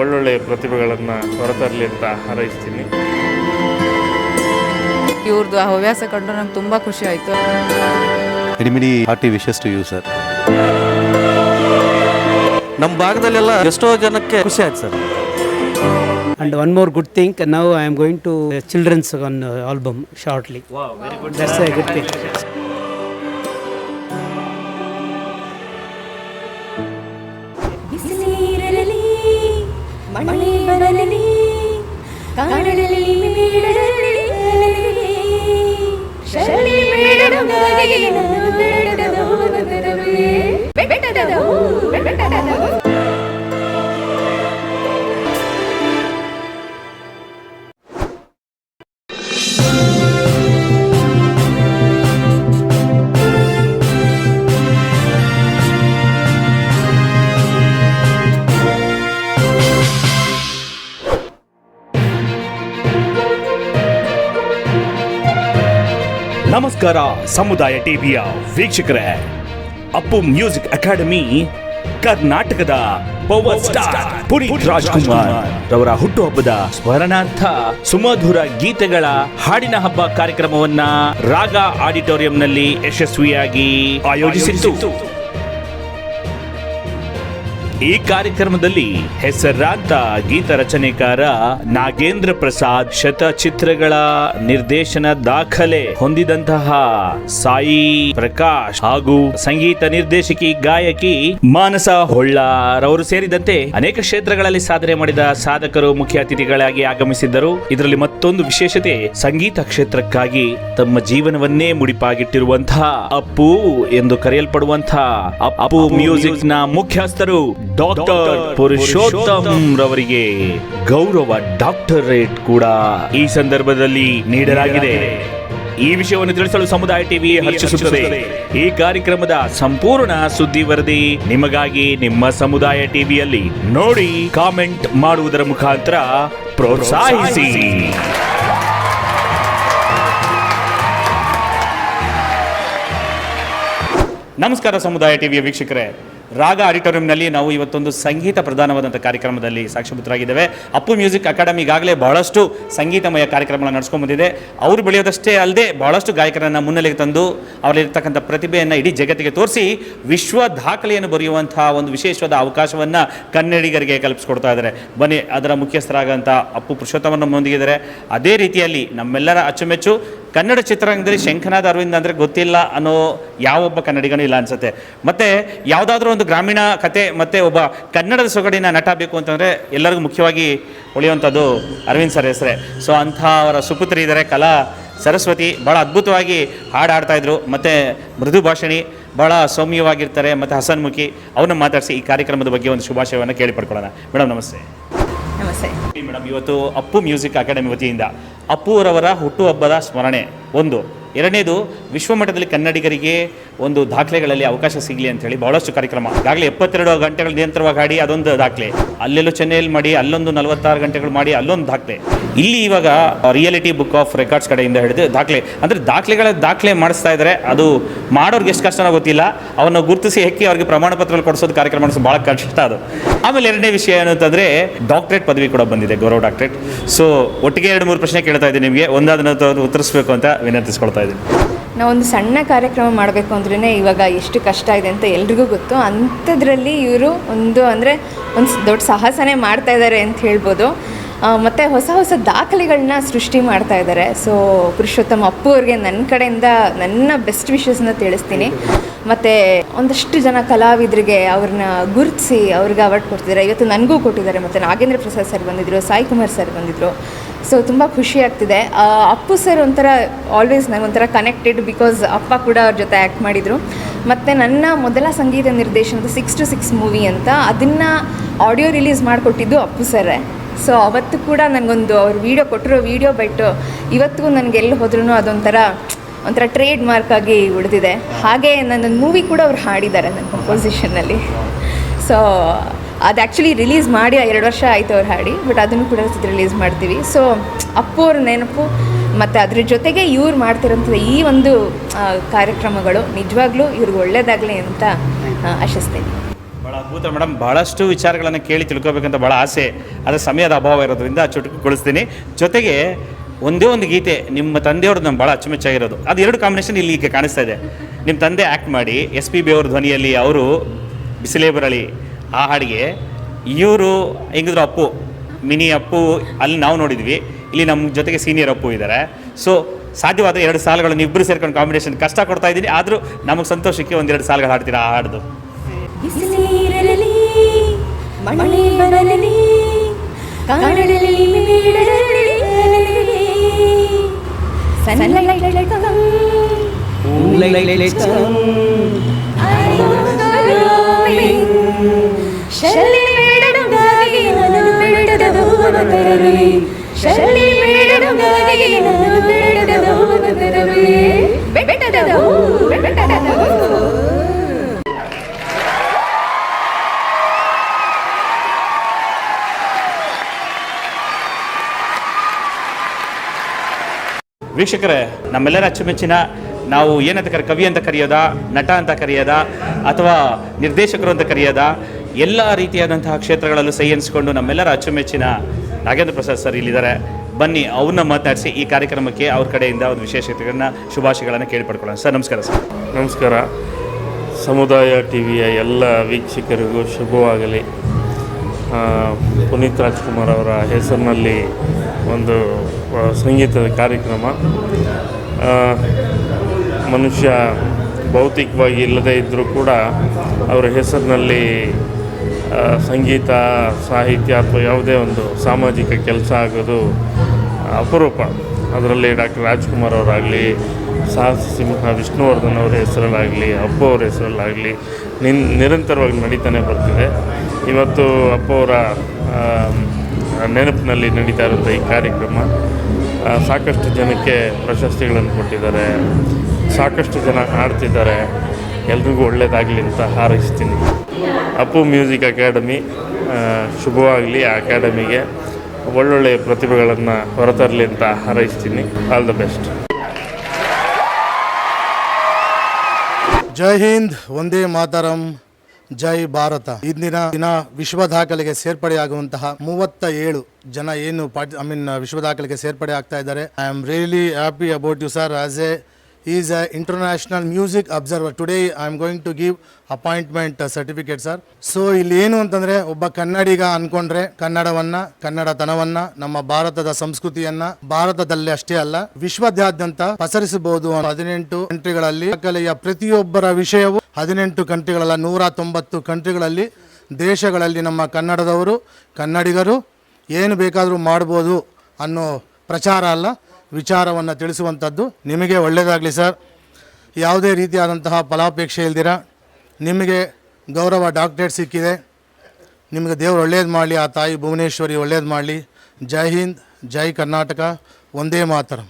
ಒಳ್ಳೊಳ್ಳೆ ಪ್ರತಿಭೆಗಳನ್ನು ಹೊರತರಲಿ ಅಂತ ಹಾರೈಸ್ತೀನಿ. ಇವ್ರದ್ದು ಆ ಹವ್ಯಾಸ ಕಂಡು ನಂಗೆ ತುಂಬ ಖುಷಿ ಆಯಿತು. Many many hearty wishes to you sir. ನಮ್ಮ ಭಾಗದಲ್ಲೆಲ್ಲ ಎಷ್ಟೋ ಜನಕ್ಕೆ ಖುಷಿ ಆಯ್ತು sir. And one more good thing, now I am going to children's one album shortly that's a good very ಬರಲಿ ಕಾಣಲಿ ಬೆಟ್ಟದ. ಬೆಟ್ಟದ ನಮಸ್ಕಾರ ಸಮುದಾಯ ಟಿವಿಯ ವೀಕ್ಷಕರೇ. ಅಪ್ಪು ಮ್ಯೂಸಿಕ್ ಅಕಾಡೆಮಿ ಕರ್ನಾಟಕದ ಪವರ್ ಸ್ಟಾರ್ ಪುನೀತ್ ರಾಜ್ಕುಮಾರ್ ಅವರ ಹುಟ್ಟುಹಬ್ಬದ ಸ್ಮರಣಾರ್ಥ ಸುಮಧುರ ಗೀತೆಗಳ ಹಾಡಿನ ಹಬ್ಬ ಕಾರ್ಯಕ್ರಮವನ್ನ ರಾಗ ಆಡಿಟೋರಿಯಂನಲ್ಲಿ ಯಶಸ್ವಿಯಾಗಿ ಆಯೋಜಿಸಿತ್ತು. ಈ ಕಾರ್ಯಕ್ರಮದಲ್ಲಿ ಹೆಸರಾಂತ ಗೀತ ರಚನೆಕಾರ ನಾಗೇಂದ್ರ ಪ್ರಸಾದ್ ಶತಚಿತ್ರಗಳ ನಿರ್ದೇಶನ ದಾಖಲೆ ಹೊಂದಿದಂತಹ ಸಾಯಿ ಪ್ರಕಾಶ್ ಹಾಗೂ ಸಂಗೀತ ನಿರ್ದೇಶಕಿ ಗಾಯಕಿ ಮಾನಸ ಹೊಳ್ಳಾರವರು ಸೇರಿದಂತೆ ಅನೇಕ ಕ್ಷೇತ್ರಗಳಲ್ಲಿ ಸಾಧನೆ ಮಾಡಿದ ಸಾಧಕರು ಮುಖ್ಯ ಅತಿಥಿಗಳಾಗಿ ಆಗಮಿಸಿದ್ದರು. ಇದರಲ್ಲಿ ಮತ್ತೊಂದು ವಿಶೇಷತೆ ಸಂಗೀತ ಕ್ಷೇತ್ರಕ್ಕಾಗಿ ತಮ್ಮ ಜೀವನವನ್ನೇ ಮುಡಿಪಾಗಿಟ್ಟಿರುವಂತಹ ಅಪ್ಪು ಎಂದು ಕರೆಯಲ್ಪಡುವಂತಹ ಅಪ್ಪು ಮ್ಯೂಸಿಕ್. ನ ಮುಖ್ಯಸ್ಥರು ಡಾಕ್ಟರ್ ಪುರುಷೋತ್ತಮ್ ರವರಿಗೆ ಗೌರವ ಡಾಕ್ಟರೇಟ್ ಕೂಡ ಈ ಸಂದರ್ಭದಲ್ಲಿ ನೀಡಲಾಗಿದೆ. ಈ ವಿಷಯವನ್ನು ತಿಳಿಸಲು ಸಮುದಾಯ ಟಿವಿ ಹರ್ಷಿಸುತ್ತದೆ. ಈ ಕಾರ್ಯಕ್ರಮದ ಸಂಪೂರ್ಣ ಸುದ್ದಿ ವರದಿ ನಿಮಗಾಗಿ ನಿಮ್ಮ ಸಮುದಾಯ ಟಿವಿಯಲ್ಲಿ ನೋಡಿ ಕಾಮೆಂಟ್ ಮಾಡುವುದರ ಮುಖಾಂತರ ಪ್ರೋತ್ಸಾಹಿಸಿ. ನಮಸ್ಕಾರ ಸಮುದಾಯ ಟಿವಿಯ ವೀಕ್ಷಕರೇ. ರಾಗ ಆಡಿಟೋರಿಯಂನಲ್ಲಿ ನಾವು ಇವತ್ತೊಂದು ಸಂಗೀತ ಪ್ರಧಾನವಾದಂಥ ಕಾರ್ಯಕ್ರಮದಲ್ಲಿ ಸಾಕ್ಷಿಭೂತರಾಗಿದ್ದೇವೆ ಅಪ್ಪು ಮ್ಯೂಸಿಕ್ ಅಕಾಡೆಮಿ ಈಗಾಗಲೇ ಬಹಳಷ್ಟು ಸಂಗೀತಮಯ ಕಾರ್ಯಕ್ರಮಗಳನ್ನು ನಡೆಸ್ಕೊಂಡು ಬಂದಿದೆ. ಅವರು ಬೆಳೆಯೋದಷ್ಟೇ ಅಲ್ಲದೆ ಬಹಳಷ್ಟು ಗಾಯಕರನ್ನು ಮುನ್ನೆಲೆಗೆ ತಂದು ಅವರಲ್ಲಿರ್ತಕ್ಕಂಥ ಪ್ರತಿಭೆಯನ್ನು ಇಡೀ ಜಗತ್ತಿಗೆ ತೋರಿಸಿ ವಿಶ್ವ ದಾಖಲೆಯನ್ನು ಬರೆಯುವಂಥ ಒಂದು ವಿಶೇಷವಾದ ಅವಕಾಶವನ್ನು ಕನ್ನಡಿಗರಿಗೆ ಕಲ್ಪಿಸ್ಕೊಡ್ತಾ ಇದ್ದಾರೆ. ಬನ್ನಿ, ಅದರ ಮುಖ್ಯಸ್ಥರಾಗಂಥ ಅಪ್ಪು ಪುರುಷೋತ್ತಮ ನಮ್ಮೊಂದಿಗಿದ್ದಾರೆ ಅದೇ ರೀತಿಯಲ್ಲಿ ನಮ್ಮೆಲ್ಲರ ಅಚ್ಚುಮೆಚ್ಚು ಕನ್ನಡ ಚಿತ್ರರಂಗದಲ್ಲಿ ಶಂಖನಾದ ಅರವಿಂದ್ ಅಂದರೆ ಗೊತ್ತಿಲ್ಲ ಅನ್ನೋ ಯಾವೊಬ್ಬ ಕನ್ನಡಿಗನೂ ಇಲ್ಲ ಅನ್ಸುತ್ತೆ. ಮತ್ತು ಯಾವುದಾದ್ರೂ ಒಂದು ಗ್ರಾಮೀಣ ಕತೆ, ಮತ್ತು ಒಬ್ಬ ಕನ್ನಡದ ಸೊಗಡಿನ ನಟ ಬೇಕು ಅಂತಂದರೆ ಎಲ್ಲರಿಗೂ ಮುಖ್ಯವಾಗಿ ಉಳಿಯುವಂಥದ್ದು ಅರವಿಂದ್ ಸರ್ ಹೆಸರೇ. ಸೊ ಅಂಥ ಅವರ ಸುಪುತ್ರಿ ಇದ್ದಾರೆ ಕಲಾ ಸರಸ್ವತಿ. ಭಾಳ ಅದ್ಭುತವಾಗಿ ಹಾಡು ಹಾಡ್ತಾಯಿದ್ರು ಮತ್ತು ಮೃದು ಭಾಷಣಿ ಭಾಳ ಸೌಮ್ಯವಾಗಿರ್ತಾರೆ. ಮತ್ತು ಹಸನ್ಮುಖಿ ಅವನ್ನ ಮಾತಾಡಿಸಿ ಈ ಕಾರ್ಯಕ್ರಮದ ಬಗ್ಗೆ ಒಂದು ಶುಭಾಶಯವನ್ನು ಕೇಳಿ ಪಡ್ಕೊಳ್ಳೋಣ. ಮೇಡಮ್, ನಮಸ್ತೆ. ನಮಸ್ತೆ. ಮೇಡಮ್ ಇವತ್ತು ಅಪ್ಪು ಮ್ಯೂಸಿಕ್ ಅಕಾಡೆಮಿ ವತಿಯಿಂದ ಅಪ್ಪುರವರ ಹುಟ್ಟುಹಬ್ಬದ ಸ್ಮರಣೆ. ಒಂದು ಎರಡನೇದು, ವಿಶ್ವಮಟ್ಟದಲ್ಲಿ ಕನ್ನಡಿಗರಿಗೆ ಒಂದು ದಾಖಲೆಗಳಲ್ಲಿ ಅವಕಾಶ ಸಿಗಲಿ ಅಂತ ಹೇಳಿ ಬಹಳಷ್ಟು ಕಾರ್ಯಕ್ರಮ. ಈಗಾಗಲೇ ಎಪ್ಪತ್ತೆರಡು ಗಂಟೆಗಳು ನಿರಂತರವಾಗಿ ಆಡಿ ಅದೊಂದು ದಾಖಲೆ. ಅಲ್ಲೆಲ್ಲೋ ಚೆನ್ನೈಯಲ್ಲಿ ಮಾಡಿ, ಅಲ್ಲೊಂದು ನಲವತ್ತಾರು ಗಂಟೆಗಳು ಮಾಡಿ ಅಲ್ಲೊಂದು ದಾಖಲೆ. ಇಲ್ಲಿ ಇವಾಗ ರಿಯಾಲಿಟಿ ಬುಕ್ ಆಫ್ ರೆಕಾರ್ಡ್ಸ್ ಕಡೆಯಿಂದ ಹಿಡಿದು ದಾಖಲೆ. ಅಂದರೆ ದಾಖಲೆಗಳ ದಾಖಲೆ ಮಾಡಿಸ್ತಾ ಇದ್ದಾರೆ ಅದು ಮಾಡೋರ್ಗೆ ಎಷ್ಟು ಕಷ್ಟನೋ ಗೊತ್ತಿಲ್ಲ. ಅವನ್ನು ಗುರುತಿಸಿ ಹೆಕ್ಕಿ ಅವರಿಗೆ ಪ್ರಮಾಣ ಪತ್ರಗಳು ಕೊಡಿಸೋದು ಕಾರ್ಯಕ್ರಮ ಮಾಡಿಸೋದು ಭಾಳ ಕಷ್ಟ ಅದು. ಆಮೇಲೆ ಎರಡನೇ ವಿಷಯ ಏನು ಅಂತಂದರೆ ಡಾಕ್ಟ್ರೇಟ್ ಪದವಿ ಕೂಡ ಬಂದಿದೆ, ಗೌರವ ಡಾಕ್ಟ್ರೇಟ್ ಸೊ ಒಟ್ಟಿಗೆ ಎರಡು ಮೂರು ಪ್ರಶ್ನೆ ಕೇಳ್ತಾ ಇದ್ದೀನಿ ನಿಮಗೆ. ಒಂದಾದ ಉತ್ತರಿಸಬೇಕು ಅಂತ ವಿನಂತಿಸ್ಕೊಳ್ತಾ ಇದ್ದೀನಿ. ನಾವೊಂದು ಸಣ್ಣ ಕಾರ್ಯಕ್ರಮ ಮಾಡಬೇಕು ಅಂದ್ರೇ ಇವಾಗ ಎಷ್ಟು ಕಷ್ಟ ಇದೆ ಅಂತ ಎಲ್ರಿಗೂ ಗೊತ್ತು. ಅಂಥದ್ರಲ್ಲಿ ಇವರು ಒಂದು ಅಂದರೆ ಒಂದು ದೊಡ್ಡ ಸಾಹಸನೇ ಮಾಡ್ತಾ ಇದ್ದಾರೆ ಅಂತ ಹೇಳ್ಬೋದು. ಮತ್ತು ಮತ್ತೆ ಹೊಸ ಹೊಸ ದಾಖಲೆಗಳನ್ನ ಸೃಷ್ಟಿ ಮಾಡ್ತಾ ಇದ್ದಾರೆ ಸೊ ಪುರುಷೋತ್ತಮ ಅಪ್ಪು ಅವ್ರಿಗೆ ನನ್ನ ಕಡೆಯಿಂದ ನನ್ನ ಬೆಸ್ಟ್ ವಿಶಸ್ನ ತಿಳಿಸ್ತೀನಿ. ಮತ್ತು ಒಂದಷ್ಟು ಜನ ಕಲಾವಿದರಿಗೆ ಅವ್ರನ್ನ ಗುರುತಿಸಿ ಅವ್ರಿಗೆ ಅವಾರ್ಡ್ ಕೊಡ್ತಿದ್ದಾರೆ ಇವತ್ತು ನನಗೂ ಕೊಟ್ಟಿದ್ದಾರೆ. ಮತ್ತು ನಾಗೇಂದ್ರ ಪ್ರಸಾದ್ ಸರ್ ಬಂದಿದ್ದರು ಸಾಯಿ ಕುಮಾರ್ ಸರ್ ಬಂದಿದ್ದರು ಸೊ ತುಂಬ ಖುಷಿ ಆಗ್ತಿದೆ. ಅಪ್ಪು ಸರ್ ಒಂಥರ ಆಲ್ವೇಸ್ ನನಗೊಂಥರ ಕನೆಕ್ಟೆಡ್ ಬಿಕಾಸ್ ಅಪ್ಪ ಕೂಡ ಅವ್ರ ಜೊತೆ ಆ್ಯಕ್ಟ್ ಮಾಡಿದರು. ಮತ್ತು ನನ್ನ ಮೊದಲ ಸಂಗೀತ ನಿರ್ದೇಶನದ ಸಿಕ್ಸ್ ಟು ಸಿಕ್ಸ್ ಮೂವಿ ಅಂತ ಅದನ್ನು ಆಡಿಯೋ ರಿಲೀಸ್ ಮಾಡಿಕೊಟ್ಟಿದ್ದು ಅಪ್ಪು ಸರೇ ಸೊ ಅವತ್ತು ಕೂಡ ನನಗೊಂದು ಅವ್ರು ವೀಡಿಯೋ ಕೊಟ್ಟಿರೋ ವೀಡಿಯೋ ಬಟ್ ಇವತ್ತಿಗೂ ನನಗೆ ಎಲ್ಲಿ ಹೋದ್ರೂ ಅದೊಂಥರ ಒಂಥರ ಟ್ರೇಡ್ ಮಾರ್ಕ್ ಆಗಿ ಉಳಿದಿದೆ. ಹಾಗೆ ನನ್ನೊಂದು ಮೂವಿ ಕೂಡ ಅವ್ರು ಹಾಡಿದ್ದಾರೆ ನನ್ನ ಕಂಪೋಸಿಷನ್ನಲ್ಲಿ ಸೊ ಅದು ಆ್ಯಕ್ಚುಲಿ ರಿಲೀಸ್ ಮಾಡಿ ಎರಡು ವರ್ಷ ಆಯಿತು ಅವ್ರು ಹಾಡಿ ಬಟ್ ಅದನ್ನು ಕೂಡ ರಿಲೀಸ್ ಮಾಡ್ತೀವಿ. ಸೊ ಅಪ್ಪು ಅವ್ರ ನೆನಪು ಮತ್ತು ಅದ್ರ ಜೊತೆಗೆ ಇವ್ರು ಮಾಡ್ತಿರೋಂಥ ಈ ಒಂದು ಕಾರ್ಯಕ್ರಮಗಳು ನಿಜವಾಗ್ಲೂ ಇವ್ರಿಗೆ ಒಳ್ಳೇದಾಗಲಿ ಅಂತ ಆ, ಆಶಿಸ್ತೀನಿ. ಭಾಳ ಅದ್ಭುತ ಮೇಡಮ್. ಬಹಳಷ್ಟು ವಿಚಾರಗಳನ್ನು ಕೇಳಿ ತಿಳ್ಕೊಬೇಕಂತ ಭಾಳ ಆಸೆ. ಅದರ ಸಮಯದ ಅಭಾವ ಇರೋದ್ರಿಂದ ಚುಟುಕುಗೊಳಿಸ್ತೀನಿ. ಜೊತೆಗೆ ಒಂದೇ ಒಂದು ಗೀತೆ ನಿಮ್ಮ ತಂದೆಯವ್ರದ್ದು ನಮ್ಗೆ ಭಾಳ ಅಚ್ಚುಮೆಚ್ಚಾಗಿರೋದು. ಅದು ಎರಡು ಕಾಂಬಿನೇಷನ್ ಇಲ್ಲಿ ಈಗ ಕಾಣಿಸ್ತಾ ಇದೆ. ನಿಮ್ಮ ತಂದೆ ಆ್ಯಕ್ಟ್ ಮಾಡಿ ಎಸ್ ಪಿ ಬಿ ಅವ್ರ ಧ್ವನಿಯಲ್ಲಿ ಅವರು ಬಿಸಿಲೇ ಬರಲಿ ಆ ಹಾಡಿಗೆ ಇವರು ಹೆಂಗಿದ್ರು ಅಪ್ಪು ಮಿನಿ ಅಪ್ಪು ಅಲ್ಲಿ ನಾವು ನೋಡಿದ್ವಿ. ಇಲ್ಲಿ ನಮ್ಮ ಜೊತೆಗೆ ಸೀನಿಯರ್ ಅಪ್ಪು ಇದ್ದಾರೆ ಸೊ ಸಾಧ್ಯವಾದ ಎರಡು ಸಾಲುಗಳನ್ನು ಇಬ್ಬರು ಸೇರ್ಕೊಂಡು ಕಾಂಬಿನೇಷನ್ ಕಷ್ಟ ಕೊಡ್ತಾ ಇದ್ದೀನಿ. ಆದರೂ ನಮಗೆ ಸಂತೋಷಕ್ಕೆ ಒಂದೆರಡು ಸಾಲುಗಳು ಹಾಡ್ತೀರಾ ಆ ಹಾಡ್ದು. ವೀಕ್ಷಕರೇ, ನಮ್ಮೆಲ್ಲರ ಅಚ್ಚುಮೆಚ್ಚಿನ, ನಾವು ಏನಂತ ಕರಿ, ಕವಿ ಅಂತ ಕರೆಯೋದಾ, ನಟ ಅಂತ ಕರೆಯೋದಾ, ಅಥವಾ ನಿರ್ದೇಶಕರು ಅಂತ ಕರೆಯೋದಾ ಎಲ್ಲ ರೀತಿಯಾದಂತಹ ಕ್ಷೇತ್ರಗಳಲ್ಲೂ ಸೈ ಎನಿಸಿಕೊಂಡು ನಮ್ಮೆಲ್ಲರ ಅಚ್ಚುಮೆಚ್ಚಿನ ನಾಗೇಂದ್ರ ಪ್ರಸಾದ್ ಸರ್ ಇಲ್ಲಿದ್ದಾರೆ. ಬನ್ನಿ, ಅವ್ರನ್ನ ಮಾತನಾಡಿಸಿ ಈ ಕಾರ್ಯಕ್ರಮಕ್ಕೆ ಅವ್ರ ಕಡೆಯಿಂದ ಒಂದು ವಿಶೇಷತೆಗಳನ್ನ, ಶುಭಾಶಯಗಳನ್ನು ಕೇಳಿಪಡ್ಕೊಳ್ಳೋಣ. ಸರ್, ನಮಸ್ಕಾರ ಸರ್. ನಮಸ್ಕಾರ. ಸಮುದಾಯ ಟಿ ವಿಯ ಎಲ್ಲ ವೀಕ್ಷಕರಿಗೂ ಶುಭವಾಗಲಿ. ಪುನೀತ್ ರಾಜ್ಕುಮಾರ್ ಅವರ ಹೆಸರಿನಲ್ಲಿ ಒಂದು ಸಂಗೀತದ ಕಾರ್ಯಕ್ರಮ. ಮನುಷ್ಯ ಭೌತಿಕವಾಗಿ ಇಲ್ಲದೇ ಇದ್ದರೂ ಕೂಡ ಅವರ ಹೆಸರಿನಲ್ಲಿ ಸಂಗೀತ, ಸಾಹಿತ್ಯ ಅಥವಾ ಯಾವುದೇ ಒಂದು ಸಾಮಾಜಿಕ ಕೆಲಸ ಆಗೋದು ಅಪರೂಪ. ಅದರಲ್ಲಿ ಡಾಕ್ಟರ್ ರಾಜ್ಕುಮಾರ್ ಅವರಾಗಲಿ, ಸಾಹಸ ಸಿಂಹ ವಿಷ್ಣುವರ್ಧನ್ ಅವರ ಹೆಸರಲ್ಲಾಗಲಿ, ಅಪ್ಪು ಅವರ ಹೆಸರಲ್ಲಾಗಲಿ, ನಿನ್, ನಿರಂತರವಾಗಿ ನಡೀತಾನೆ ಬರ್ತಿದೆ. ಇವತ್ತು ಅಪ್ಪವರ ನೆನಪಿನಲ್ಲಿ ನಡೀತಾ ಇರುವಂಥ ಈ ಕಾರ್ಯಕ್ರಮ ಸಾಕಷ್ಟು ಜನಕ್ಕೆ ಪ್ರಶಸ್ತಿಗಳನ್ನು ಕೊಟ್ಟಿದ್ದಾರೆ, ಸಾಕಷ್ಟು ಜನ ಹಾಡ್ತಿದ್ದಾರೆ. ಎಲ್ರಿಗೂ ಒಳ್ಳೆಯದಾಗಲಿ ಅಂತ ಹಾರೈಸ್ತೀನಿ. ಅಪ್ಪು ಮ್ಯೂಸಿಕ್ ಅಕಾಡೆಮಿ ಶುಭವಾಗಲಿ ಆ ಅಕಾಡೆಮಿಗೆ. ಒಳ್ಳೊಳ್ಳೆಯ ಪ್ರತಿಭೆಗಳನ್ನು ಹೊರತರಲಿ ಅಂತ ಹಾರೈಸ್ತೀನಿ. All the best Jai Hind Vande Mataram, Jai Bharat. ಇಂದಿನ ದಿನ ವಿಶ್ವ ದಾಖಲೆಗೆ ಸೇರ್ಪಡೆಯಾಗುವಂತಹ ಮೂವತ್ತ ಏಳು ಜನ ಏನು ಐ ಮೀನ್ ವಿಶ್ವ ದಾಖಲೆಗೆ ಸೇರ್ಪಡೆ ಆಗ್ತಾ ಇದ್ದಾರೆ. I am really happy about you sir as a is a international music observer Today I am going to give appointment certificate sir so ಇಲ್ಲಿ ಏನು ಅಂತಂದರೆ, ಒಬ್ಬ ಕನ್ನಡಿಗ ಅನ್ಕೊಂಡ್ರೆ, ಕನ್ನಡವನ್ನ, ಕನ್ನಡತನವನ್ನ, ನಮ್ಮ ಭಾರತದ ಸಂಸ್ಕೃತಿಯನ್ನ, ಭಾರತದಲ್ಲಿ ಅಷ್ಟೇ ಅಲ್ಲ, ವಿಶ್ವದಾದ್ಯಂತ ಪಸರಿಸಬಹುದು ಹದಿನೆಂಟು ಕಂಟ್ರಿಗಳಲ್ಲಿ ಕಲೆಯ ಪ್ರತಿಯೊಬ್ಬರ ವಿಷಯವು ಹದಿನೆಂಟು ಕಂಟ್ರಿಗಳಲ್ಲ, ನೂರ ತೊಂಬತ್ತು ಕಂಟ್ರಿಗಳಲ್ಲಿ, ದೇಶಗಳಲ್ಲಿ ನಮ್ಮ ಕನ್ನಡದವರು, ಕನ್ನಡಿಗರು, ಏನು ಬೇಕಾದರೂ ಮಾಡ್ಬೋದು ಅನ್ನೋ ಪ್ರಚಾರ ಅಲ್ಲ. ವಿಚಾರವನ್ನು ತಿಳಿಸುವಂಥದ್ದು ನಿಮಗೆ ಒಳ್ಳೆಯದಾಗಲಿ ಸರ್. ಯಾವುದೇ ರೀತಿಯಾದಂತಹ ಫಲಾಪೇಕ್ಷೆ ಇಲ್ದಿರ. ನಿಮಗೆ ಗೌರವ ಡಾಕ್ಟ್ರೇಟ್ ಸಿಕ್ಕಿದೆ. ನಿಮಗೆ ದೇವರು ಒಳ್ಳೇದು ಮಾಡಲಿ, ಆ ತಾಯಿ ಭುವನೇಶ್ವರಿ ಒಳ್ಳೇದು ಮಾಡಲಿ. ಜೈ ಹಿಂದ್, ಜೈ ಕರ್ನಾಟಕ, ಒಂದೇ ಮಾತರ.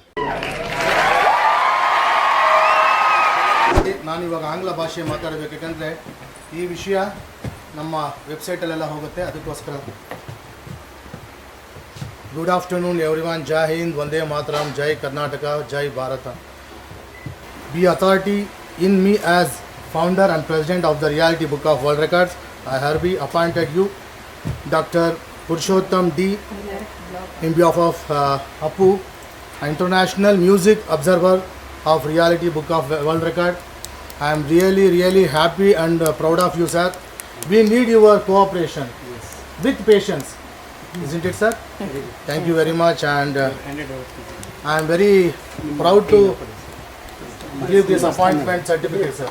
ನಾನು ಇವಾಗ ಆಂಗ್ಲ ಭಾಷೆ ಮಾತಾಡಬೇಕು ಯಾಕಂದರೆ ಈ ವಿಷಯ ನಮ್ಮ ವೆಬ್ಸೈಟಲ್ಲೆಲ್ಲ ಹೋಗುತ್ತೆ. ಅದಕ್ಕೋಸ್ಕರ good afternoon every one Jai Hind Vande Mataram Jai Karnataka Jai Bharat Be authority in me as founder and president of the Reality Book of World Records. I hereby appointed you, Dr. Purushottam D, in behalf of uh, APU, International Music Observer of Reality Book of World Record. I am really, really happy and uh, proud of you, sir. We need your cooperation with patience, isn't it, sir? Thank you. Very much, and uh, I am very proud to give this appointment certificate, sir.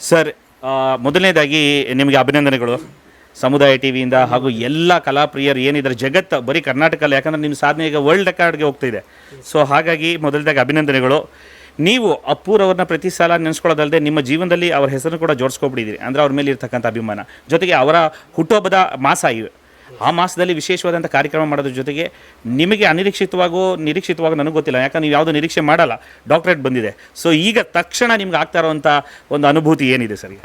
Sir ಆ, ಮೊದಲನೇದಾಗಿ ನಿಮಗೆ ಅಭಿನಂದನೆಗಳು. ಸಮುದಾಯ T ವಿಯಿಂದ ಹಾಗೂ ಎಲ್ಲ ಕಲಾಪ್ರಿಯರು ಏನಿದ್ದಾರೆ ಜಗತ್ತು ಬರೀ ಕರ್ನಾಟಕದಲ್ಲಿ ಯಾಕಂದರೆ ನಿಮ್ಮ ಸಾಧನೆ ಈಗ ವರ್ಲ್ಡ್ ರೆಕಾರ್ಡ್ಗೆ ಹೋಗ್ತಿದೆ. ಸೊ ಹಾಗಾಗಿ ಮೊದಲನೇದಾಗಿ ಅಭಿನಂದನೆಗಳು. ನೀವು ಅಪ್ಪೂರವ್ರನ್ನ ಪ್ರತಿ ಸಲ ನೆನೆಸ್ಕೊಳ್ಳೋದಲ್ಲದೆ ನಿಮ್ಮ ಜೀವನದಲ್ಲಿ ಅವ್ರ ಹೆಸರನ್ನು ಕೂಡ ಜೋಡಿಸ್ಕೊಬಿಟ್ಟಿದ್ದೀರಿ. ಅಂದರೆ ಅವ್ರ ಮೇಲೆ ಇರ್ತಕ್ಕಂಥ ಅಭಿಮಾನ. ಜೊತೆಗೆ ಅವರ ಹುಟ್ಟುಹಬ್ಬದ ಮಾಸ ಇವೆ ಆ ಮಾಸದಲ್ಲಿ ವಿಶೇಷವಾದಂಥ ಕಾರ್ಯಕ್ರಮ ಮಾಡೋದ್ರ ಜೊತೆಗೆ ನಿಮಗೆ ಅನಿರೀಕ್ಷಿತವಾಗೋ, ನಿರೀಕ್ಷಿತವಾಗೋ ನನಗೆ ಗೊತ್ತಿಲ್ಲ. ಯಾಕಂದ್ರೆ ನೀವು ಯಾವುದೋ ನಿರೀಕ್ಷೆ ಮಾಡಲ್ಲ. ಡಾಕ್ಟ್ರೇಟ್ ಬಂದಿದೆ. ಸೊ ಈಗ ತಕ್ಷಣ ನಿಮ್ಗೆ ಆಗ್ತಾ ಇರೋವಂಥ ಒಂದು ಅನುಭೂತಿ ಏನಿದೆ ಸರ್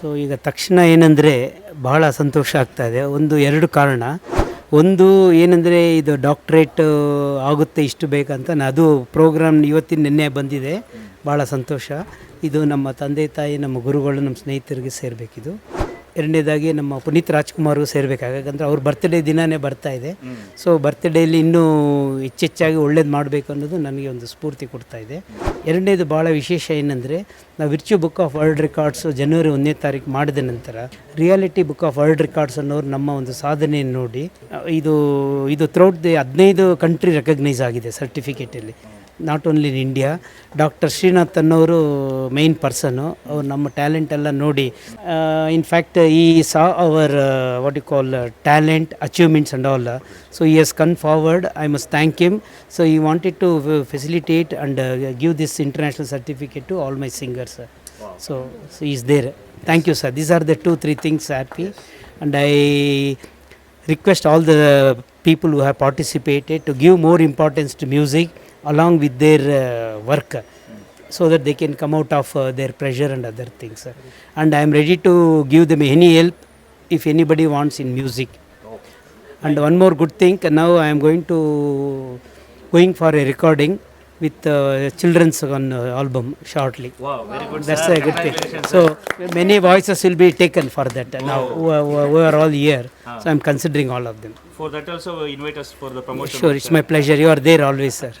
ಸೊ ಈಗ ತಕ್ಷಣ ಏನಂದರೆ ಬಹಳ ಸಂತೋಷ ಆಗ್ತಾ ಇದೆ. ಒಂದು ಎರಡು ಕಾರಣ. ಒಂದು ಏನಂದರೆ ಇದು ಡಾಕ್ಟ್ರೇಟ್ ಆಗುತ್ತೆ ಇಷ್ಟು ಬೇಕಂತ ಅದು ಪ್ರೋಗ್ರಾಮ್ ಇವತ್ತಿನ ನಿನ್ನೆ ಬಂದಿದೆ. ಭಾಳ ಸಂತೋಷ. ಇದು ನಮ್ಮ ತಂದೆ ತಾಯಿ ನಮ್ಮ ಗುರುಗಳು ನಮ್ಮ ಸ್ನೇಹಿತರಿಗೆ ಸೇರಬೇಕಿದು. ಎರಡನೇದಾಗಿ ನಮ್ಮ ಪುನೀತ್ ರಾಜ್ಕುಮಾರ್ಗೂ ಸೇರಬೇಕಾಗ ಯಾಕಂದರೆ ಅವ್ರ ಬರ್ತ್ಡೇ ದಿನವೇ ಬರ್ತಾ ಇದೆ. ಸೊ ಬರ್ತ್ಡೇಲಿ ಇನ್ನೂ ಹೆಚ್ಚೆಚ್ಚಾಗಿ ಒಳ್ಳೇದು ಮಾಡಬೇಕು ಅನ್ನೋದು ನನಗೆ ಒಂದು ಸ್ಫೂರ್ತಿ ಕೊಡ್ತಾ ಇದೆ. ಎರಡನೇದು ಭಾಳ ವಿಶೇಷ ಏನಂದರೆ, ನಾವು ವಿರ್ಚು ಬುಕ್ ಆಫ್ ವರ್ಲ್ಡ್ ರೆಕಾರ್ಡ್ಸು ಜನವರಿ ಒಂದನೇ ತಾರೀಕು ಮಾಡಿದ ನಂತರ reality book of world records ಅನ್ನೋರು ನಮ್ಮ ಒಂದು ಸಾಧನೆಯನ್ನು ನೋಡಿ, ಇದು ಇದು ಥ್ರೌಟ್ ದಿ ಹದಿನೈದು ಕಂಟ್ರಿ ರೆಕಗ್ನೈಸ್ ಆಗಿದೆ ಸರ್ಟಿಫಿಕೇಟಲ್ಲಿ not only in India doctor Srinath ಅನ್ನೋರು ಮೈನ್ ಪರ್ಸನು ಅವ್ರು ನಮ್ಮ ಟ್ಯಾಲೆಂಟ್ ಎಲ್ಲ ನೋಡಿ ಇನ್ಫ್ಯಾಕ್ಟ್ ಈ ಸಾ hour what you call talent achievements and all so ಈ has come forward I must thank him so ಈ wanted to facilitate and give this international certificate to all my singers so so is there thank you sir these are the two three things happy and I request all the people who have participated to give more importance to music. Along with their uh, work so that they can come out of uh, their pressure and other things. And i am ready to give them any help if anybody wants in music. And one more good thing now i am going to going for a recording with uh, children's on uh, album shortly. Wow, very good. that's a good thing. So many voices will be taken for that now who, are- who, are- who are all here so i'm considering all of them. For that also invite us for the promotion. sure it's my pleasure. You are there always sir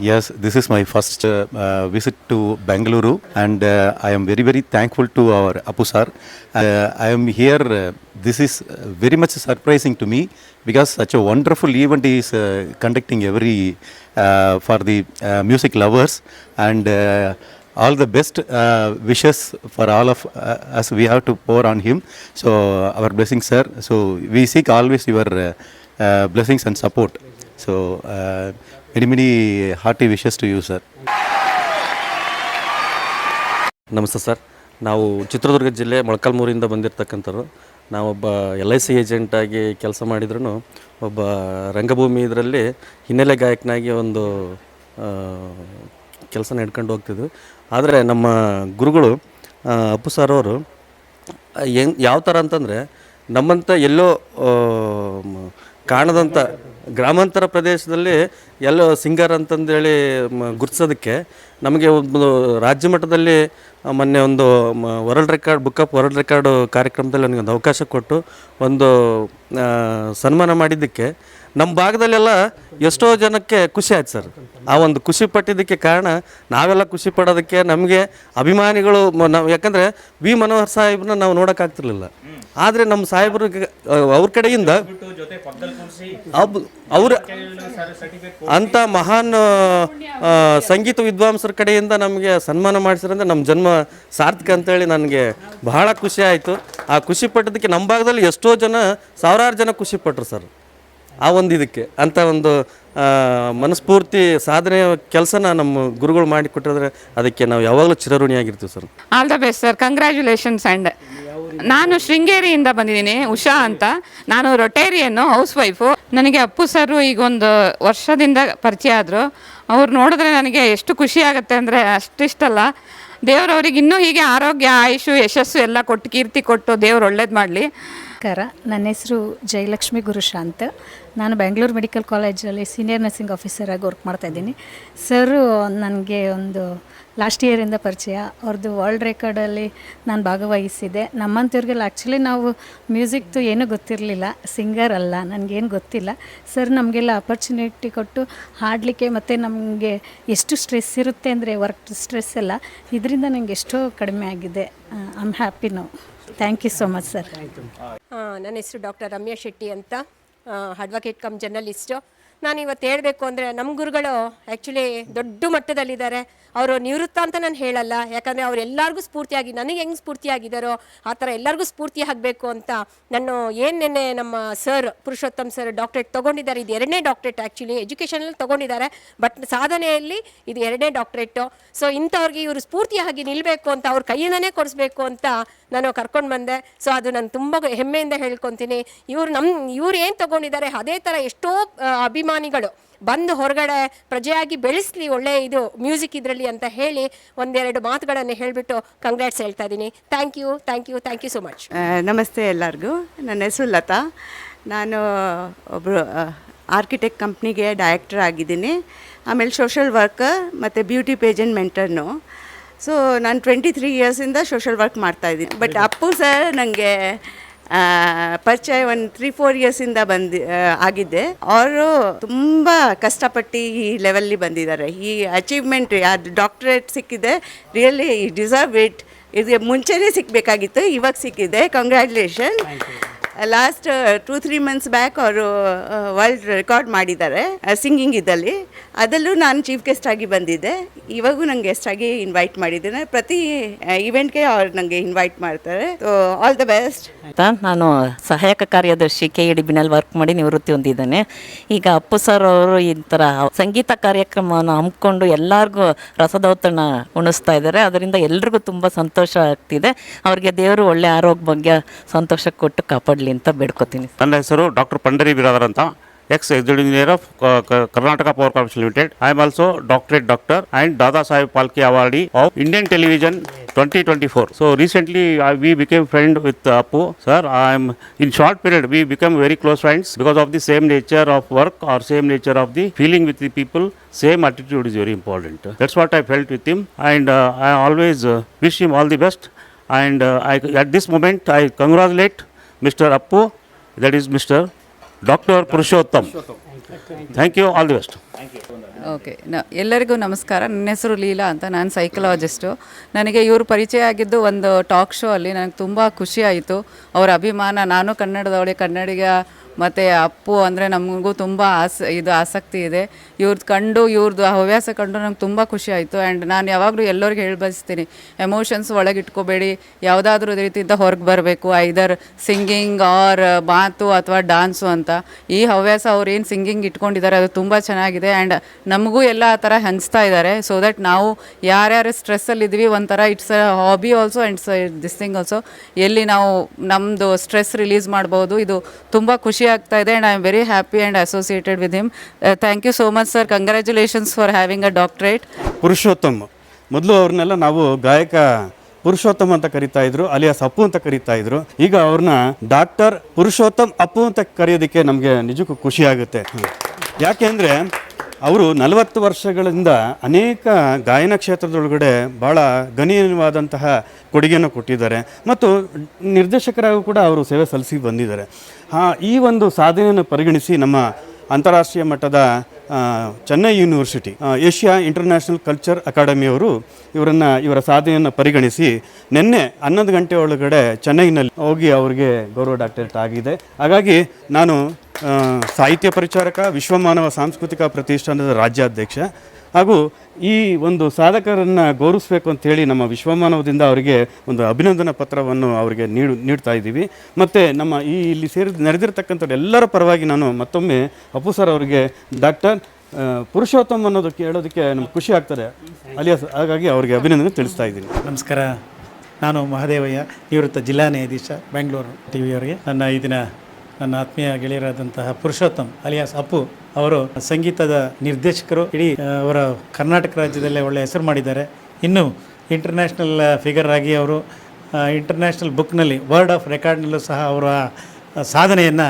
Yes, this is my first uh, uh, visit to Bangalore, and uh, I am very, very thankful to our Apu sir. Uh, I am here. Uh, this is uh, very much surprising to me because such a wonderful event is uh, conducting every uh, for the uh, music lovers, and uh, all the best uh, wishes for all of uh, us. We have to pour on him. So our blessings, sir. So we seek always your uh, uh, blessings and support. So uh, many many hearty wishes to you sir ನಮಸ್ತೆ sir ನಾವು ಚಿತ್ರದುರ್ಗ ಜಿಲ್ಲೆ ಮೊಳಕಾಲ್ಮೂರಿಂದ ಬಂದಿರತಕ್ಕಂಥವ್ರು. ನಾವೊಬ್ಬ L I C ಏಜೆಂಟಾಗಿ ಕೆಲಸ ಮಾಡಿದ್ರು ಒಬ್ಬ ರಂಗಭೂಮಿ ಇದರಲ್ಲಿ ಹಿನ್ನೆಲೆ ಗಾಯಕನಾಗಿ ಒಂದು ಕೆಲಸ ನಡ್ಕೊಂಡು ಹೋಗ್ತಿದ್ವಿ. ಆದರೆ ನಮ್ಮ ಗುರುಗಳು ಅಪ್ಪು ಸರ್ ಅವರು ಹೆಂಗ್ ಯಾವ ಥರ ಅಂತಂದರೆ ನಮ್ಮಂಥ ಎಲ್ಲೋ ಕಾಣದಂಥ ಗ್ರಾಮಾಂತರ ಪ್ರದೇಶದಲ್ಲಿ ಎಲ್ಲ ಸಿಂಗರ್ ಅಂತಂದೇಳಿ ಗುರ್ತಿಸೋದಕ್ಕೆ ನಮಗೆ ಒಂದು ರಾಜ್ಯ ಮಟ್ಟದಲ್ಲಿ ಮೊನ್ನೆ ಒಂದು world record, book of world record ಕಾರ್ಯಕ್ರಮದಲ್ಲಿ ನನಗೆ ಒಂದು ಅವಕಾಶ ಕೊಟ್ಟು ಒಂದು ಸನ್ಮಾನ ಮಾಡಿದ್ದಕ್ಕೆ ನಮ್ಮ ಭಾಗದಲ್ಲೆಲ್ಲ ಎಷ್ಟೋ ಜನಕ್ಕೆ ಖುಷಿ ಆಯ್ತು ಸರ್. ಆ ಒಂದು ಖುಷಿ ಪಟ್ಟಿದ್ದಕ್ಕೆ ಕಾರಣ ನಾವೆಲ್ಲ ಖುಷಿ ಪಡೋದಕ್ಕೆ ನಮಗೆ ಅಭಿಮಾನಿಗಳು ನಾವು ಯಾಕಂದರೆ ವಿ ಮನೋಹರ್ ಸಾಹೇಬ್ನ ನಾವು ನೋಡೋಕ್ಕಾಗ್ತಿರ್ಲಿಲ್ಲ ಆದರೆ ನಮ್ಮ ಸಾಹೇಬ್ರ ಅವ್ರ ಕಡೆಯಿಂದ ಅವ್ರ ಅಂಥ ಮಹಾನ್ ಸಂಗೀತ ವಿದ್ವಾಂಸರ ಕಡೆಯಿಂದ ನಮಗೆ ಸನ್ಮಾನ ಮಾಡಿಸಿರಂದ್ರೆ ನಮ್ಮ ಜನ್ಮ ಸಾರ್ಥಕ ಅಂತೇಳಿ ನನಗೆ ಬಹಳ ಖುಷಿ ಆಯಿತು. ಆ ಖುಷಿ ಪಟ್ಟದಕ್ಕೆ ನಮ್ಮ ಭಾಗದಲ್ಲಿ ಎಷ್ಟೋ ಜನ, ಸಾವಿರಾರು ಜನ ಖುಷಿ ಪಟ್ಟರು ಸರ್. ಆ ಒಂದು ಇದಕ್ಕೆ ಅಂತ ಒಂದು ಮನಸ್ಫೂರ್ತಿ ಸಾಧನೆ ಕೆಲಸನ ನಮ್ಮ ಗುರುಗಳು ಮಾಡಿಕೊಟ್ಟಿದ್ರೆ ಅದಕ್ಕೆ ನಾವು ಯಾವಾಗಲೂ ಚಿರಋಣಿಯಾಗಿರ್ತೀವಿ sir. All the best sir congratulations and ನಾನು ಶೃಂಗೇರಿಯಿಂದ ಬಂದಿದ್ದೀನಿ, ಉಷಾ ಅಂತ. ನಾನು ರೊಟೇರಿಯನ್ನು ಹೌಸ್ ವೈಫು ನನಗೆ ಅಪ್ಪು ಸರ್ ಈಗ ಒಂದು ವರ್ಷದಿಂದ ಪರಿಚಯ ಆದರು. ಅವ್ರು ನೋಡಿದ್ರೆ ನನಗೆ ಎಷ್ಟು ಖುಷಿ ಆಗುತ್ತೆ ಅಂದರೆ ಅಷ್ಟಿಷ್ಟಲ್ಲ. ದೇವ್ರು ಅವ್ರಿಗೆ ಇನ್ನೂ ಹೀಗೆ ಆರೋಗ್ಯ, ಆಯುಷು, ಯಶಸ್ಸು ಎಲ್ಲ ಕೊಟ್ಟು, ಕೀರ್ತಿ ಕೊಟ್ಟು ದೇವ್ರು ಒಳ್ಳೇದು ಮಾಡಲಿ. ನಮಸ್ಕಾರ. ನನ್ನ ಹೆಸರು ಜಯಲಕ್ಷ್ಮಿ ಗುರುಶಾಂತ್ ನಾನು ಬೆಂಗಳೂರು ಮೆಡಿಕಲ್ ಕಾಲೇಜಲ್ಲಿ ಸೀನಿಯರ್ ನರ್ಸಿಂಗ್ ಆಫೀಸರ್ ಆಗಿ ವರ್ಕ್ ಮಾಡ್ತಾ ಇದ್ದೀನಿ. ಸರು ನನಗೆ ಒಂದು ಲಾಸ್ಟ್ ಇಯರಿಂದ ಪರಿಚಯ. ಅವ್ರದ್ದು ವರ್ಲ್ಡ್ ರೆಕಾರ್ಡಲ್ಲಿ ನಾನು ಭಾಗವಹಿಸಿದೆ ನಮ್ಮಂಥವ್ರಿಗೆಲ್ಲ ಆ್ಯಕ್ಚುಲಿ ನಾವು ಮ್ಯೂಸಿಕ್ದು ಏನೂ ಗೊತ್ತಿರಲಿಲ್ಲ. ಸಿಂಗರ್ ಅಲ್ಲ, ನನಗೇನು ಗೊತ್ತಿಲ್ಲ. ಸರ್ ನಮಗೆಲ್ಲ ಅಪರ್ಚುನಿಟಿ ಕೊಟ್ಟು ಹಾಡಲಿಕ್ಕೆ ಮತ್ತು ನಮಗೆ ಎಷ್ಟು ಸ್ಟ್ರೆಸ್ ಇರುತ್ತೆ ಅಂದರೆ ವರ್ಕ್ ಸ್ಟ್ರೆಸ್ ಎಲ್ಲ, ಇದರಿಂದ ನನಗೆ ಎಷ್ಟೋ ಕಡಿಮೆ ಆಗಿದೆ. I am happy no thank you so much sir ನನ್ನ ಹೆಸರು ಡಾಕ್ಟರ್ ರಮ್ಯಾ ಶೆಟ್ಟಿ ಅಂತ ಅಡ್ವೊಕೇಟ್ ಕಮ್ ಜರ್ನಲಿಸ್ಟು ನಾನು ಇವತ್ತು ಹೇಳಬೇಕು ಅಂದರೆ ನಮ್ಮ ಗುರುಗಳು ಆ್ಯಕ್ಚುಲಿ ದೊಡ್ಡ ಮಟ್ಟದಲ್ಲಿದ್ದಾರೆ. ಅವರು ನಿವೃತ್ತ ಅಂತ ನಾನು ಹೇಳಲ್ಲ. ಯಾಕಂದರೆ ಅವ್ರು ಎಲ್ಲರಿಗೂ ಸ್ಫೂರ್ತಿಯಾಗಿ, ನನಗೆ ಹೆಂಗೆ ಸ್ಫೂರ್ತಿಯಾಗಿದ್ದಾರೋ ಆ ಥರ ಎಲ್ಲರಿಗೂ ಸ್ಫೂರ್ತಿ ಆಗಬೇಕು ಅಂತ ನಾನು ಏನು ನೆನ್ನೆ ನಮ್ಮ ಸರ್, ಪುರುಷೋತ್ತಮ್ ಸರ್ ಡಾಕ್ಟ್ರೇಟ್ ತೊಗೊಂಡಿದ್ದಾರೆ. ಇದು ಎರಡನೇ ಡಾಕ್ಟ್ರೇಟ್ ಆ್ಯಕ್ಚುಲಿ ಎಜುಕೇಷನಲ್ಲಿ ತೊಗೊಂಡಿದ್ದಾರೆ. ಬಟ್ ಸಾಧನೆಯಲ್ಲಿ ಇದು ಎರಡನೇ ಡಾಕ್ಟ್ರೇಟು ಸೊ ಇಂಥವ್ರಿಗೆ ಇವರು ಸ್ಫೂರ್ತಿಯಾಗಿ ನಿಲ್ಲಬೇಕು ಅಂತ ಅವ್ರ ಕೈಯಿಂದನೇ ಕೊಡಿಸ್ಬೇಕು ಅಂತ ನಾನು ಕರ್ಕೊಂಡು ಬಂದೆ. ಸೊ ಅದು ನಾನು ತುಂಬ ಹೆಮ್ಮೆಯಿಂದ ಹೇಳ್ಕೊತೀನಿ. ಇವ್ರು ನಮ್ಮ ಇವ್ರು ಏನು ತೊಗೊಂಡಿದ್ದಾರೆ, ಅದೇ ಥರ ಎಷ್ಟೋ ಅಭಿಮಾನಿಗಳು ಬಂದು ಹೊರಗಡೆ ಪ್ರಜೆಯಾಗಿ ಬೆಳೆಸಲಿ, ಒಳ್ಳೆ ಇದು ಮ್ಯೂಸಿಕ್ ಇದರಲ್ಲಿ ಅಂತ ಹೇಳಿ ಒಂದೆರಡು ಮಾತುಗಳನ್ನು ಹೇಳಿಬಿಟ್ಟು ಕಂಗ್ರಾಟ್ಸ್ ಹೇಳ್ತಾ ಇದ್ದೀನಿ. Thank you thank you thank you so much ನಮಸ್ತೆ ಎಲ್ಲರಿಗೂ. ನನ್ನ ಹೆಸರು ಲತಾ. ನಾನು ಒಬ್ಬರು ಆರ್ಕಿಟೆಕ್ಟ್ ಕಂಪ್ನಿಗೆ ಡೈರೆಕ್ಟರ್ ಆಗಿದ್ದೀನಿ. ಆಮೇಲೆ ಸೋಷಲ್ ವರ್ಕರ್ ಮತ್ತು ಬ್ಯೂಟಿ ಪೇಜೆಂಟ್ ಮೆಂಟರ್ನು ಸೊ ನಾನು ಟ್ವೆಂಟಿ ತ್ರೀ ಇಯರ್ಸಿಂದ ಸೋಷಲ್ ವರ್ಕ್ ಮಾಡ್ತಾಯಿದ್ದೀನಿ ಬಟ್ ಅಪ್ಪು ಸರ್ ನನಗೆ ಪರಿಚಯ ಒಂದು ತ್ರೀ ಫೋರ್ ಇಯರ್ಸಿಂದ ಬಂದು ಆಗಿದ್ದೆ. ಅವರು ತುಂಬ ಕಷ್ಟಪಟ್ಟು ಈ ಲೆವೆಲ್ಲಿ ಬಂದಿದ್ದಾರೆ. ಈ ಅಚೀವ್ಮೆಂಟ್ ಅದು ಡಾಕ್ಟ್ರೇಟ್ ಸಿಕ್ಕಿದೆ. ರಿಯಲಿ ಡಿಸರ್ವ್ ಇಟ್ ಇದು ಮುಂಚೆನೇ ಸಿಕ್ಕಬೇಕಾಗಿತ್ತು ಇವಾಗ ಸಿಕ್ಕಿದೆ. Congratulation last two three months back ಅವರು ವರ್ಲ್ಡ್ ರೆಕಾರ್ಡ್ ಮಾಡಿದ್ದಾರೆ ಸಿಂಗಿಂಗ್ ಇದ್ದಲ್ಲಿ ಅದರಲ್ಲೂ ನಾನು ಚೀಫ್ ಗೆಸ್ಟ್ ಆಗಿ ಬಂದಿದ್ದೆ. ಇವಾಗೂ ನಂಗೆ ಗೆಸ್ಟ್ ಆಗಿ ಇನ್ವೈಟ್ ಮಾಡಿದ್ದೇನೆ. ಪ್ರತಿ ಇವೆಂಟ್ಗೆ ಅವ್ರು ನನಗೆ ಇನ್ವೈಟ್ ಮಾಡ್ತಾರೆ. ಆಲ್ ದ ಬೆಸ್ಟ್ ಆಯ್ತಾ? ನಾನು ಸಹಾಯಕ ಕಾರ್ಯದರ್ಶಿ ಕೆ ಇ ಡಿಬಿನಲ್ಲಿ ವರ್ಕ್ ಮಾಡಿ ನಿವೃತ್ತಿ ಹೊಂದಿದ್ದೇನೆ. ಈಗ ಅಪ್ಪು ಸರ್ ಅವರು ಈ ಥರ ಸಂಗೀತ ಕಾರ್ಯಕ್ರಮವನ್ನು ಹಮ್ಮಿಕೊಂಡು ಎಲ್ಲರಿಗೂ ರಸದೌತಣ ಉಣಿಸ್ತಾ ಇದ್ದಾರೆ. ಅದರಿಂದ ಎಲ್ರಿಗೂ ತುಂಬ ಸಂತೋಷ ಆಗ್ತಿದೆ. ಅವ್ರಿಗೆ ದೇವರು ಒಳ್ಳೆ ಆರೋಗ್ಯ ಬಗ್ಗೆ ಸಂತೋಷ ಕೊಟ್ಟು ಕಾಪಾಡಲಿ. ಅಂತ ಬೇಡ್ಕೋತೀನಿ. ನನ್ನ ಹೆಸರು ಡಾಕ್ಟರ್ ಪಂಡರಿ ಬಿರಾದರ್ ಅಂತ ex executive engineer of Karnataka power corporation limited I am also doctorate doctor and Dada Saheb Phalke awardee of Indian television twenty twenty four so recently we became friend with Appu sir I am in short period we become very close friends because of the same nature of work are same nature of the feeling with the people same attitude is very important. That's what I felt with him, and uh, I always uh, wish him all the best. And uh, I, at this moment, Appu that Mr. Mister doctor Purushottam thank you all the best. Okay ನ ಎಲ್ಲರಿಗೂ ನಮಸ್ಕಾರ. ನನ್ನ ಹೆಸರು ಲೀಲಾ ಅಂತ. ನಾನು ಸೈಕಲಾಜಿಸ್ಟು ನನಗೆ ಇವರು ಪರಿಚಯ ಆಗಿದ್ದು ಒಂದು ಟಾಕ್ ಶೋ ಅಲ್ಲಿ ನನಗೆ ತುಂಬ ಖುಷಿ ಆಯಿತು. ಅವರ ಅಭಿಮಾನ. ನಾನು ಕನ್ನಡದವಳೆ. ಕನ್ನಡಿಗ ಮತ್ತು ಅಪ್ಪು ಅಂದರೆ ನಮಗೂ ತುಂಬ ಆಸ, ಇದು ಆಸಕ್ತಿ ಇದೆ. ಇವ್ರದ್ದು ಕಂಡು ಇವ್ರದ್ದು ಹವ್ಯಾಸ ಕಂಡು ನಂಗೆ ತುಂಬ ಖುಷಿ ಆಯಿತು. ಆ್ಯಂಡ್ ನಾನು ಯಾವಾಗಲೂ ಎಲ್ಲರಿಗೂ ಹೇಳಿ ಬಯಸ್ತೀನಿ ಎಮೋಷನ್ಸ್ ಒಳಗಿಟ್ಕೋಬೇಡಿ ಯಾವುದಾದ್ರೂ ರೀತಿಯಿಂದ ಹೊರಗೆ ಬರಬೇಕು ಐದರ್ ಸಿಂಗಿಂಗ್ ಆರ್ ಮಾತು ಅಥವಾ ಡಾನ್ಸು ಅಂತ. ಈ ಹವ್ಯಾಸ ಅವ್ರು ಏನು ಸಿಂಗಿಂಗ್ ಇಟ್ಕೊಂಡಿದ್ದಾರೆ ಅದು ತುಂಬ ಚೆನ್ನಾಗಿದೆ. ಆ್ಯಂಡ್ ನಮಗೂ ಎಲ್ಲ ಆ ಥರ ಹಂಚ್ತಾ ಇದ್ದಾರೆ ಸೊ ದಟ್ ನಾವು ಯಾರ್ಯಾರು ಸ್ಟ್ರೆಸ್ಸಲ್ಲಿ ಇದ್ವಿ, ಒಂಥರ it's a hobby also and this thing also ಎಲ್ಲಿ ನಾವು ನಮ್ಮದು ಸ್ಟ್ರೆಸ್ ರಿಲೀಸ್ ಮಾಡ್ಬೋದು, ಇದು ತುಂಬ ಖುಷಿ ಆಗ್ತಾ ಇದೆ and I am very happy and associated with him thank you so much sir congratulations for having a doctorate Purushottam. ಮೊದಲು ಅವ್ರನ್ನೆಲ್ಲ ನಾವು ಗಾಯಕ ಪುರುಷೋತ್ತಮ್ ಅಂತ ಕರಿತಾ ಇದ್ರು, ಅಲಿಯಾಸ್ ಅಪ್ಪು ಅಂತ ಕರಿತಾ ಇದ್ರು. ಈಗ ಅವ್ರನ್ನ ಡಾಕ್ಟರ್ ಪುರುಷೋತ್ತಮ್ ಅಪ್ಪು ಅಂತ ಕರೆಯೋದಕ್ಕೆ ನಮಗೆ ನಿಜಕ್ಕೂ ಖುಷಿ ಆಗುತ್ತೆ. ಯಾಕೆಂದರೆ ಅವರು ನಲವತ್ತು ವರ್ಷಗಳಿಂದ ಅನೇಕ ಗಾಯನ ಕ್ಷೇತ್ರದೊಳಗಡೆ ಭಾಳ ಗಣನೀಯವಾದಂತಹ ಕೊಡುಗೆಯನ್ನು ಕೊಟ್ಟಿದ್ದಾರೆ. ಮತ್ತು ನಿರ್ದೇಶಕರಾಗೂ ಕೂಡ ಅವರು ಸೇವೆ ಸಲ್ಲಿಸಿ ಬಂದಿದ್ದಾರೆ. ಈ ಒಂದು ಸಾಧನೆಯನ್ನು ಪರಿಗಣಿಸಿ ನಮ್ಮ ಅಂತಾರಾಷ್ಟ್ರೀಯ ಮಟ್ಟದ Chennai university Asia international culture ಅಕಾಡೆಮಿಯವರು ಇವರನ್ನು, ಇವರ ಸಾಧನೆಯನ್ನು ಪರಿಗಣಿಸಿ ನಿನ್ನೆ ಹನ್ನೊಂದು ಗಂಟೆ ಒಳಗಡೆ ಚೆನ್ನೈನಲ್ಲಿ ಹೋಗಿ ಅವರಿಗೆ ಗೌರವ ಡಾಕ್ಟರೇಟ್ ಆಗಿದೆ. ಹಾಗಾಗಿ ನಾನು ಸಾಹಿತ್ಯ ಪರಿಚಾರಕ, ವಿಶ್ವಮಾನವ ಸಾಂಸ್ಕೃತಿಕ ಪ್ರತಿಷ್ಠಾನದ ರಾಜ್ಯಾಧ್ಯಕ್ಷ ಹಾಗೂ ಈ ಒಂದು ಸಾಧಕರನ್ನು ಗೌರವಿಸಬೇಕು ಅಂಥೇಳಿ ನಮ್ಮ ವಿಶ್ವಮಾನವದಿಂದ ಅವರಿಗೆ ಒಂದು ಅಭಿನಂದನಾ ಪತ್ರವನ್ನು ಅವರಿಗೆ ನೀಡು, ನೀಡ್ತಾ ಇದ್ದೀವಿ. ಮತ್ತು ನಮ್ಮ ಈ ಇಲ್ಲಿ ಸೇರಿ ನಡೆದಿರ್ತಕ್ಕಂಥವ್ರು ಎಲ್ಲರ ಪರವಾಗಿ ನಾನು ಮತ್ತೊಮ್ಮೆ ಅಪ್ಪು ಸರ್ ಅವರಿಗೆ ಡಾಕ್ಟರ್ ಪುರುಷೋತ್ತಮ್ ಅನ್ನೋದು ಕೇಳೋದಕ್ಕೆ ನಮ್ಗೆ ಖುಷಿ ಆಗ್ತದೆ. ಅಲಿಯಾಸ್, ಹಾಗಾಗಿ ಅವರಿಗೆ ಅಭಿನಂದನೆ ತಿಳಿಸ್ತಾ ಇದ್ದೀನಿ. ನಮಸ್ಕಾರ. ನಾನು ಮಹಾದೇವಯ್ಯ, ನಿವೃತ್ತ ಜಿಲ್ಲಾ ನ್ಯಾಯಾಧೀಶ, ಬೆಂಗಳೂರು ಟಿ ವಿಯವರಿಗೆ ನನ್ನ ಈ ದಿನ ನನ್ನ ಆತ್ಮೀಯ ಗೆಳೆಯರಾದಂತಹ ಪುರುಷೋತ್ತಮ್ ಅಲಿಯಾಸ್ ಅಪ್ಪು ಅವರು ಸಂಗೀತದ ನಿರ್ದೇಶಕರು. ಇಡೀ ಅವರ ಕರ್ನಾಟಕ ರಾಜ್ಯದಲ್ಲೇ ಒಳ್ಳೆಯ ಹೆಸರು ಮಾಡಿದ್ದಾರೆ. ಇನ್ನು ಇಂಟರ್ನ್ಯಾಷನಲ್ ಫಿಗರ್ ಆಗಿ ಅವರು ಇಂಟರ್ನ್ಯಾಷನಲ್ ಬುಕ್ನಲ್ಲಿ ವರ್ಡ್ ಆಫ್ ರೆಕಾರ್ಡ್ನಲ್ಲೂ ಸಹ ಅವರ ಸಾಧನೆಯನ್ನು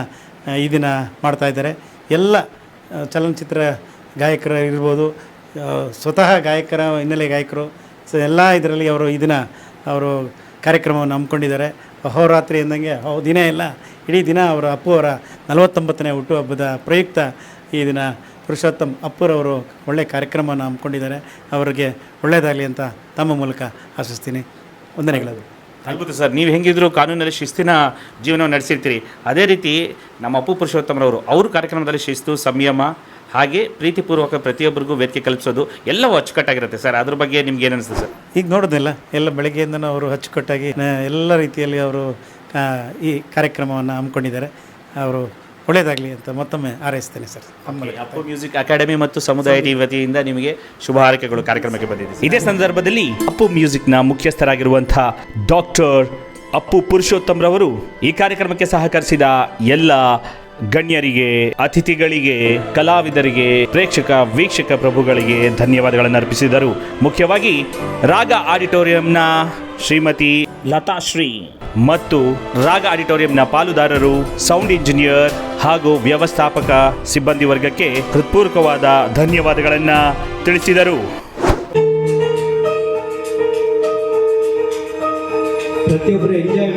ಈ ದಿನ ಮಾಡ್ತಾ ಇದ್ದಾರೆ. ಎಲ್ಲ ಚಲನಚಿತ್ರ ಗಾಯಕರು ಇರ್ಬೋದು ಸ್ವತಃ ಗಾಯಕರ ಹಿನ್ನೆಲೆ ಗಾಯಕರು, ಸೊ, ಎಲ್ಲ ಇದರಲ್ಲಿ ಅವರು ಈ ದಿನ ಅವರು ಕಾರ್ಯಕ್ರಮವನ್ನು ಹಮ್ಮಿಕೊಂಡಿದ್ದಾರೆ. ಅಹೋರಾತ್ರಿ ಎಂದಂಗೆ ಅವು ದಿನ ಇಲ್ಲ. ಇಡೀ ದಿನ ಅವರ ಅಪ್ಪು ಅವರ ನಲವತ್ತೊಂಬತ್ತನೇ ಹುಟ್ಟುಹಬ್ಬದ ಪ್ರಯುಕ್ತ ಈ ದಿನ ಪುರುಷೋತ್ತಮ್ ಅಪ್ಪುರವರು ಒಳ್ಳೆಯ ಕಾರ್ಯಕ್ರಮವನ್ನು ಹಮ್ಮಿಕೊಂಡಿದ್ದಾರೆ. ಅವರಿಗೆ ಒಳ್ಳೆಯದಾಗಲಿ ಅಂತ ತಮ್ಮ ಮೂಲಕ ಆಶಿಸ್ತೀನಿ. ವಂದನೆಗಳು ಅದ್ಭುತ ಸರ್. ನೀವು ಹೆಂಗಿದ್ರು ಕಾನೂನಲ್ಲಿ ಶಿಸ್ತಿನ ಜೀವನವನ್ನು ನಡೆಸಿರ್ತೀರಿ. ಅದೇ ರೀತಿ ನಮ್ಮ ಅಪ್ಪು ಪುರುಷೋತ್ತಮರವರು ಅವ್ರ ಕಾರ್ಯಕ್ರಮದಲ್ಲಿ ಶಿಸ್ತು, ಸಂಯಮ ಹಾಗೆ ಪ್ರೀತಿಪೂರ್ವಕ ಪ್ರತಿಯೊಬ್ಬರಿಗೂ ವೇದಿಕೆ ಕಲ್ಪಿಸೋದು ಎಲ್ಲವೂ ಅಚ್ಚುಕಟ್ಟಾಗಿರುತ್ತೆ ಸರ್. ಅದ್ರ ಬಗ್ಗೆ ನಿಮ್ಗೆ ಏನು ಸರ್? ಈಗ ನೋಡೋದಿಲ್ಲ ಎಲ್ಲ ಬೆಳಗ್ಗೆಯಿಂದನೂ ಅವರು ಅಚ್ಚುಕಟ್ಟಾಗಿ ಎಲ್ಲ ರೀತಿಯಲ್ಲಿ ಅವರು ಈ ಕಾರ್ಯಕ್ರಮವನ್ನು ಹಮ್ಮಿಕೊಂಡಿದ್ದಾರೆ. ಅವರು ಒಳ್ಳೆಯದಾಗಲಿ ಅಂತ ಮತ್ತೊಮ್ಮೆ ಹಾರೈಸ್ತೇನೆ ಸರ್. ಅಪ್ಪು ಮ್ಯೂಸಿಕ್ ಅಕಾಡೆಮಿ ಮತ್ತು ಸಮುದಾಯ ಟಿ ವತಿಯಿಂದ ನಿಮಗೆ ಶುಭ ಹಾರೈಕೆಗಳು ಕಾರ್ಯಕ್ರಮಕ್ಕೆ ಬಂದಿದೆ ಇದೇ ಸಂದರ್ಭದಲ್ಲಿ ಅಪ್ಪು ಮ್ಯೂಸಿಕ್ನ ಮುಖ್ಯಸ್ಥರಾಗಿರುವಂಥ ಡಾಕ್ಟರ್ ಅಪ್ಪು ಪುರುಷೋತ್ತಮ್ರವರು ಈ ಕಾರ್ಯಕ್ರಮಕ್ಕೆ ಸಹಕರಿಸಿದ ಎಲ್ಲ ಗಣ್ಯರಿಗೆ, ಅತಿಥಿಗಳಿಗೆ, ಕಲಾವಿದರಿಗೆ, ಪ್ರೇಕ್ಷಕ, ವೀಕ್ಷಕ ಪ್ರಭುಗಳಿಗೆ ಧನ್ಯವಾದಗಳನ್ನು ಅರ್ಪಿಸಿದರು. ಮುಖ್ಯವಾಗಿ ರಾಗ ಆಡಿಟೋರಿಯಂನ ಶ್ರೀಮತಿ ಲತಾಶ್ರೀ ಮತ್ತು ರಾಗ ಆಡಿಟೋರಿಯಂನ ಪಾಲುದಾರರು, ಸೌಂಡ್ ಇಂಜಿನಿಯರ್ ಹಾಗೂ ವ್ಯವಸ್ಥಾಪಕ ಸಿಬ್ಬಂದಿ ವರ್ಗಕ್ಕೆ ಹೃತ್ಪೂರ್ವಕವಾದ ಧನ್ಯವಾದಗಳನ್ನು ತಿಳಿಸಿದರು. ಪ್ರತಿಯೊಬ್ಬರು enjoy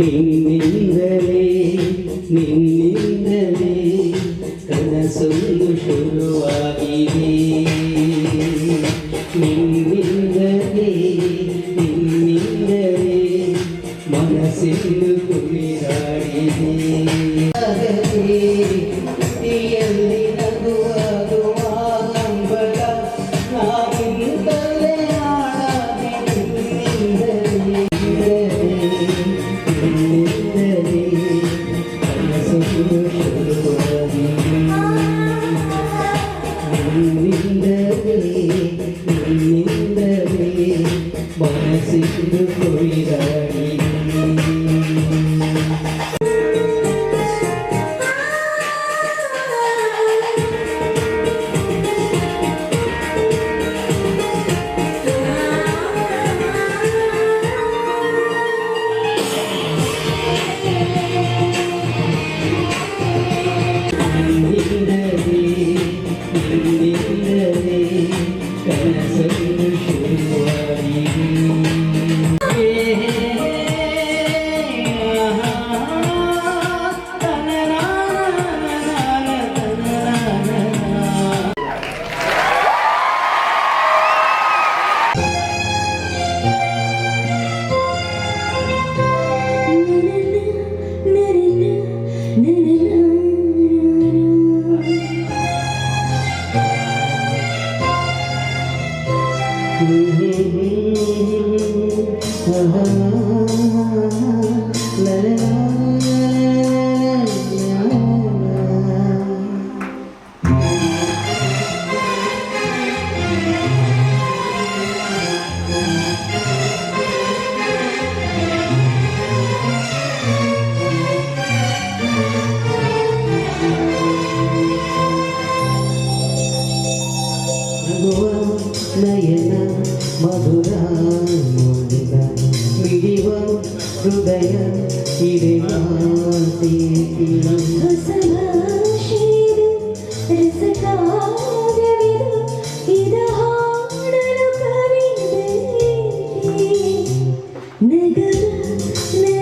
Singing Mm-hmm. Me.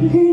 Mm-hmm.